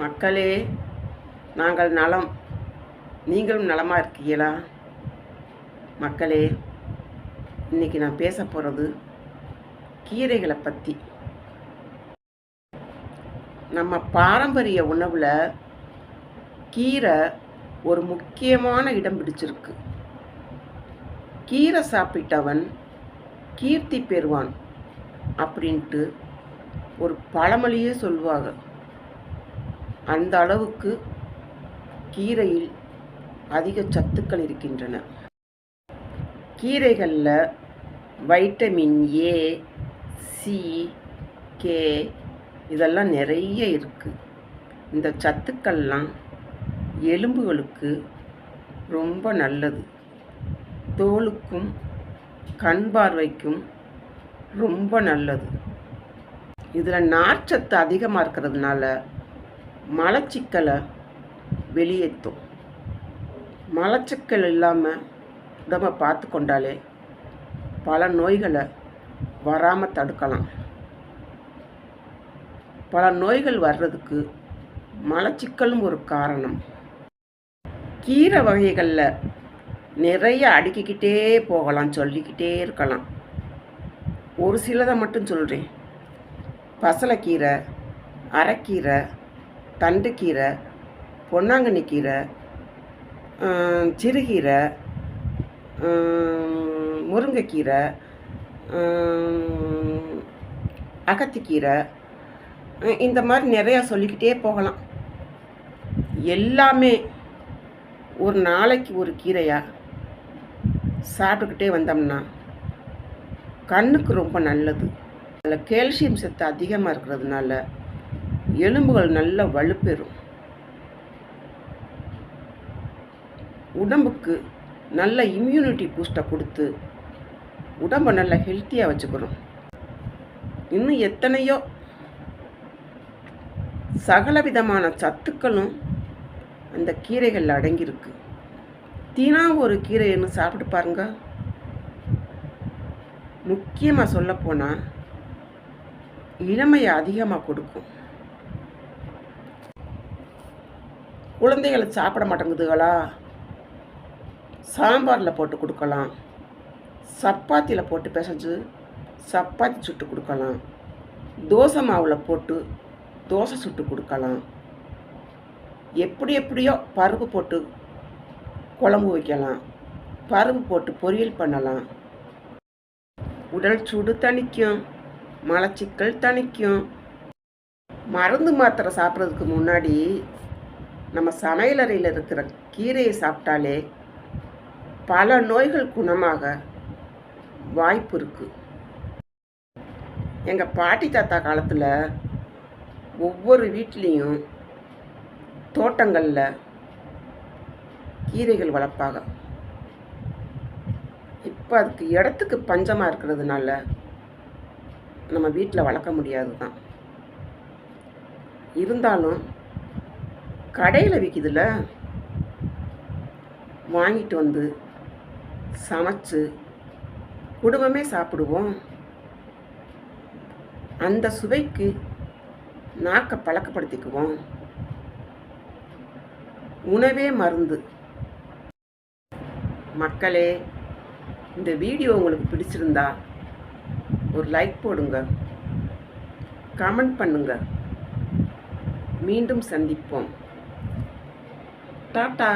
மக்களே நாங்கள் நலம். நீங்களும் நலமாக இருக்கீங்களா மக்களே இன்னைக்கு நான் பேச போகிறது கீரைகளை பற்றி நம்ம பாரம்பரிய உணவில் கீரை ஒரு முக்கியமான இடம் பிடிச்சிருக்கு. கீரை சாப்பிட்டவன் கீர்த்தி பெறுவான் அப்படின்ட்டு ஒரு பழமொழியே சொல்லுவாங்க. அந்த அளவுக்கு கீரையில் அதிக சத்துக்கள் இருக்கின்றன. கீரைகளில் வைட்டமின் ஏ சி கே இதெல்லாம் நிறைய இருக்குது இந்த சத்துக்கள்லாம் எலும்புகளுக்கு ரொம்ப நல்லது. தோலுக்கும் கண் பார்வைக்கும் ரொம்ப நல்லது. இதில் நார்ச்சத்து அதிகமாக இருக்கிறதுனால மலச்சிக்கலை வெளியேற்றும் மலச்சிக்கல் இல்லாமல் நம்ம பார்த்து கொண்டாலே பல நோய்களை வராமல் தடுக்கலாம். பல நோய்கள் வர்றதுக்கு மலச்சிக்கலும் ஒரு காரணம். கீரை வகைகளில் நிறைய அடுக்கிக்கிட்டே போகலாம் சொல்லிக்கிட்டே இருக்கலாம். ஒரு சிலதை மட்டும் சொல்கிறேன் பசலைக்கீரை அரைக்கீரை தண்டுக்கீரை பொன்னாங்கண்ணி கீரை சிறுகீரை முருங்கைக்கீரை அகத்திக்கீரை இந்த மாதிரி நிறையா சொல்லிக்கிட்டே போகலாம். எல்லாமே ஒரு நாளைக்கு ஒரு கீரையாக சாப்பிட்டுக்கிட்டே வந்தோம்னா கண்ணுக்கு ரொம்ப நல்லது. அதில் கால்சியம் சத்து அதிகமாக இருக்கிறதுனால எலும்புகள் நல்ல வலுப்பெறும். உடம்புக்கு நல்ல இம்யூனிட்டி பூஸ்ட்டை கொடுத்து உடம்பை நல்ல ஹெல்த்தியாக வச்சுக்கிறோம் இன்னும் எத்தனையோ சகலவிதமான சத்துக்களும் அந்த கீரைகளில் அடங்கியிருக்கு. தீனா ஒரு கீரைன்னு சாப்பிட்டு பாருங்க. முக்கியமாக சொல்லப்போனால் இளமையை அதிகமாக கொடுக்கும். குழந்தைகளை சாப்பிட மாட்டேங்குதுகளா? சாம்பாரில் போட்டு கொடுக்கலாம். சப்பாத்தியில் போட்டு பிசைஞ்சு சப்பாத்தி சுட்டு கொடுக்கலாம். தோசை மாவில் போட்டு தோசை சுட்டு கொடுக்கலாம். எப்படி எப்படியோ பருப்பு போட்டு குழம்பு வைக்கலாம். பருப்பு போட்டு பொரியல் பண்ணலாம். உடல் சூடு தணிக்கும். மலச்சிக்கல் தணிக்கும். மருந்து மாத்திரை சாப்பிட்றதுக்கு முன்னாடி நம்ம சமையலறையில் இருக்கிற கீரையை சாப்பிட்டாலே பல நோய்கள் குணமாக வாய்ப்பு இருக்குது எங்கள் பாட்டி தாத்தா காலத்தில் ஒவ்வொரு வீட்லேயும் தோட்டங்களில் கீரைகள் வளர்ப்பாங்க. இப்போ அதுக்கு இடத்துக்கு பஞ்சமாக இருக்கிறதுனால நம்ம வீட்டில் வளர்க்க முடியாது தான் இருந்தாலும் கடையில் விற்கிதுல வாங்கிட்டு வந்து சமைச்சு குடும்பமே சாப்பிடுவோம். அந்த சுவைக்கு நாக்கை பழக்கப்படுத்திக்குவோம். உணவே மருந்து. மக்களே இந்த வீடியோ உங்களுக்கு பிடிச்சிருந்தா ஒரு லைக் போடுங்க. கமெண்ட் பண்ணுங்க. மீண்டும் சந்திப்போம். টাটা।